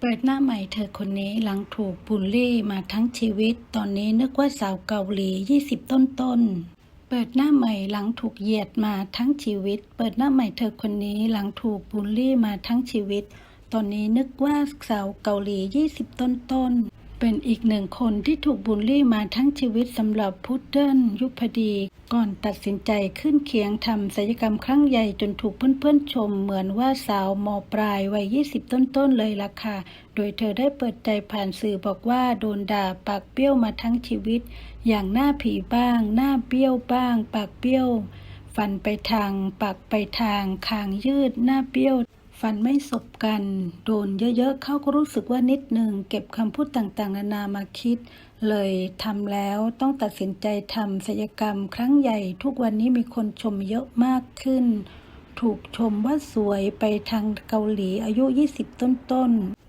เปิดหน้าใหม่เธอคนนี้หลังถูกบูลลี่มาทั้งชีวิต ตอนนี้นึกว่าสาวเกาหลี 20 ต้นต้น เปิดหน้าใหม่หลังถูกเหยียดมาทั้งชีวิต เปิดหน้าใหม่เธอคนนี้หลังถูกบูลลี่มาทั้งชีวิต ตอนนี้นึกว่าสาวเกาหลี 20 ต้นต้น เป็นอีกหนึ่งคนที่ถูกบูลลี่มาทั้งชีวิตสำหรับพุดเดิ้ลยุพดี ก่อนตัดสินใจขึ้นเคียงทำศัลยกรรมครั้งใหญ่จนถูกเพื่อนๆชม เหมือนว่าสาวมปลายวัย 20 ต้นๆเลยล่ะค่ะ โดยเธอได้เปิดใจผ่านสื่อบอกว่าโดนด่าปากเปี้ยวมาทั้งชีวิต อย่างหน้าผีบ้าง หน้าเบี้ยวบ้าง ปากเบี้ยว ฟันไปทาง ปากไปทาง คางยืด หน้าเบี้ยว ฟันไม่สบกัน โดนเยอะๆ เข้าก็รู้สึกว่านิดหนึ่งเก็บคำพูดต่างๆ นานามาคิด เลยทำแล้วต้องตัดสินใจทำศัลยกรรมครั้งใหญ่ ทุกวันนี้มีคนชมเยอะมากขึ้น ถูกชมว่าสวยไปทางเกาหลีอายุ 20 ต้นๆ